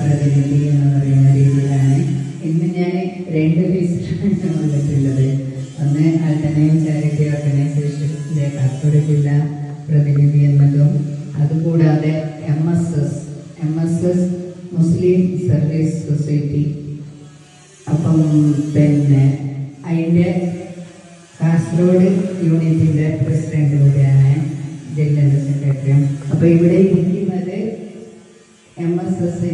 പ്രതിനിധി എന്ന് പറയുന്ന രീതിയിലാണ് ഇന്ന് ഞാൻ രണ്ട് ഫീസിലാണ് വന്നിട്ടുള്ളത് ഒന്ന് അൽത്തനയം ചാരിറ്റി ഓർഗനൈസേഷന്റെ കാസർഗോഡ് ജില്ലാ പ്രതിനിധി എന്നതും അതുകൂടാതെ M S S M S S Muslim service society അപ്പം പിന്നെ അതിന്റെ കാസർഗോഡ് യൂണിറ്റിന്റെ പ്രസിഡന്റ് കൂടിയാണ് ജില്ലാ സെക്രട്ടറി അപ്പോൾ ഇവിടെ ഇരിക്കുന്നത് എം എസ്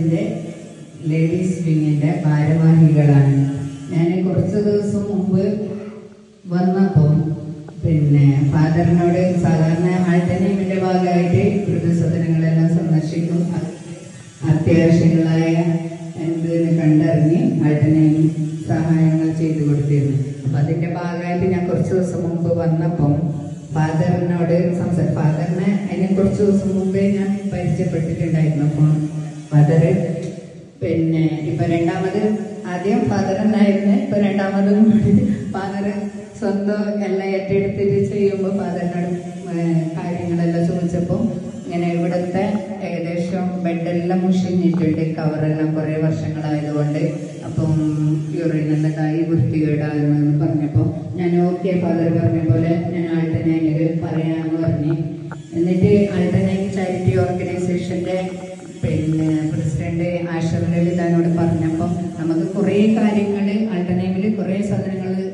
ലേഡീസ് വിങ്ങിന്റെ ഭാരവാഹികളാണ്. ഞാൻ കുറച്ച് ദിവസം മുമ്പ് വന്നപ്പോൾ പിന്നെ ഫാദറിനോട് സാധാരണ ആൾട്ടനീമിന്റെ ഭാഗമായിട്ട് വൃദ്ധസദനങ്ങളെല്ലാം സന്ദർശിക്കും. അത് അത്യാവശ്യങ്ങളായ എന്ത് കണ്ടറിഞ്ഞ് ആൾട്ടനീം സഹായങ്ങൾ ചെയ്തു കൊടുത്തിരുന്നു. അപ്പം അതിന്റെ ഭാഗമായിട്ട് ഞാൻ കുറച്ച് ദിവസം മുമ്പ് വന്നപ്പം ഫാദറിനോട് സംസാരിച്ചു ഫാദറിനെ അതിനെ കുറച്ച് ദിവസം മുമ്പേ ഞാൻ പരിചയപ്പെട്ടിട്ടുണ്ടായിരുന്നു. അപ്പം ഫാദർ. പിന്നെ ഇപ്പൊ രണ്ടാമത് ആദ്യം ഫാദർ എന്നായിരുന്നു. ഇപ്പൊ രണ്ടാമതും ഫാദർ സ്വന്തം എല്ലാം ഏറ്റെടുത്തിട്ട് ചെയ്യുമ്പോൾ ഫാദറിനോട് കാര്യങ്ങളെല്ലാം ചോദിച്ചപ്പോൾ ഇങ്ങനെ ഇവിടുത്തെ ഏകദേശം ബെഡെല്ലാം മുഷിഞ്ഞിട്ടുണ്ട്. കവറെല്ലാം കുറേ വർഷങ്ങളായതുകൊണ്ട് അപ്പം യൂറിനെല്ലാം വൃത്തികേടാകുന്നു പറഞ്ഞപ്പോൾ ഞാൻ ഓക്കെ ഫാദർ പറഞ്ഞ പോലെ ഞാൻ ആൾട്ടനയിൽ പറയാമെന്ന് പറഞ്ഞു. എന്നിട്ട് ആൾട്ടനൈൻ ചാരിറ്റി ഓർഗനൈസേഷന്റെ പിന്നെ പ്രസിഡന്റ് ആശ്രമങ്ങളിൽ ലളിതനോട് പറഞ്ഞപ്പോൾ നമുക്ക് കുറേ കാര്യങ്ങൾ ആൾട്ടനൈമിൽ കുറേ സദനങ്ങളിൽ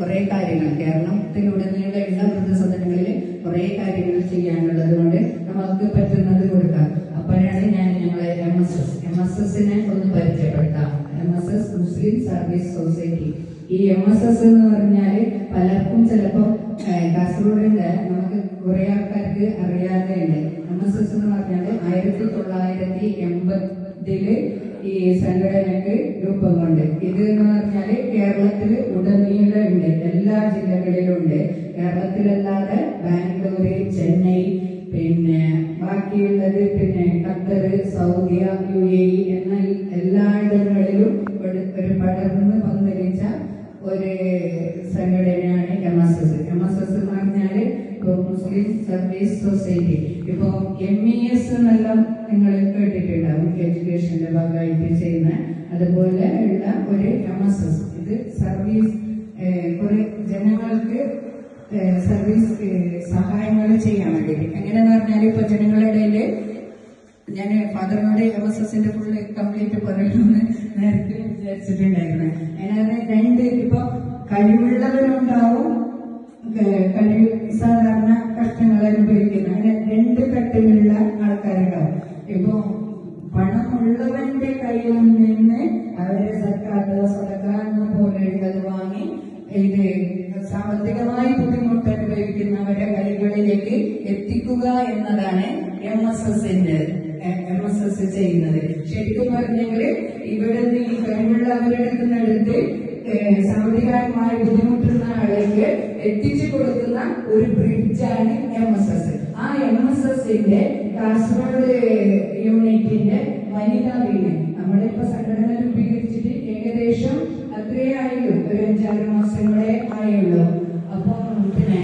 കുറേ കാര്യങ്ങൾ കേരളത്തിലുടനീളം എല്ലാ വൃദ്ധസദനങ്ങളിൽ കുറേ കാര്യങ്ങൾ ചെയ്യാനുള്ളത് കൊണ്ട് നമുക്ക് പറ്റുന്നത് കൊടുക്കാം. അപ്പോഴാണ് ഞാൻ ഞങ്ങളെ M S S M S എസിനെ ഒന്ന് പരിചയപ്പെടുത്താം. M S S Muslim service society. ഈ എം എസ് എസ് എന്ന് പറഞ്ഞാൽ പലർക്കും ചിലപ്പോൾ കാസർഗോഡിന്റെ നമുക്ക് കുറെ ആൾക്കാർക്ക് അറിയാതെ ഉണ്ട്. എം എസ് എസ് എന്ന് പറഞ്ഞാൽ ആയിരത്തി തൊള്ളായിരത്തി എൺപതിൽ ഈ സംഘടനക്ക് രൂപം കൊണ്ട് ഇത് എന്ന് പറഞ്ഞാൽ കേരളത്തിൽ ഉടനീളം ഉണ്ട്. എല്ലാ ജില്ലകളിലും ഉണ്ട്. കേരളത്തിലല്ലാതെ ബാംഗ്ലൂര് ചെന്നൈ പിന്നെ ബാക്കിയുള്ളത് പിന്നെ Qatar Saudi U A E എന്ന എല്ലായിടങ്ങളിലും ഒരു പടർന്ന് പന്തലിച്ച ഒരു സംഘടനയാണ് M S S service society. ഇപ്പൊ എം ഇ എസ് എന്നെല്ലാം നിങ്ങൾ കേട്ടിട്ടുണ്ടാവും എഡ്യൂക്കേഷന്റെ ഭാഗമായിട്ട് ചെയ്യുന്ന അതുപോലെ ഉള്ള ഒരു എം എസ് എസ് ഇത് സർവീസ് കുറെ ജനങ്ങൾക്ക് സർവീസ് സഹായങ്ങൾ ചെയ്യാൻ വേണ്ടിയിട്ട്. എങ്ങനെയെന്ന് പറഞ്ഞാൽ ഇപ്പൊ ജനങ്ങളുടെ ഇടയിൽ ഞാൻ ഫാദറിനോട് എം എസ് എസിന്റെ ഫുള്ള് കംപ്ലീറ്റ് പറയണമെന്ന് നേരത്തെ വിചാരിച്ചിട്ടുണ്ടായിരുന്നു. അതിനകത്ത് രണ്ട് ഇപ്പൊ കഴിവുള്ളവരുണ്ടാവും ഇത് സാമ്പത്തികമായി ബുദ്ധിമുട്ട് അനുഭവിക്കുന്നവരെ കൈകളിലേക്ക് എത്തിക്കുക എന്നതാണ് എം എസ് എസിന്റെ എം എസ് എസ് ചെയ്യുന്നത്. ശരിക്കും പറഞ്ഞെങ്കിൽ ഇവിടെ നിന്ന് ഈ കഴിവുള്ളവരുടെ ഏഹ് സാമ്പത്തികമായി ബുദ്ധിമുട്ടുന്ന ആളുകൾക്ക് എത്തിച്ചു കൊടുക്കുന്ന ഒരു ബ്രിഡ്ജാണ് എം എസ് എസ് ആ എം എസ് എസിന്റെ കാസർഗോഡ് യൂണിറ്റിന്റെ വനിതാ വീട്. നമ്മളിപ്പോ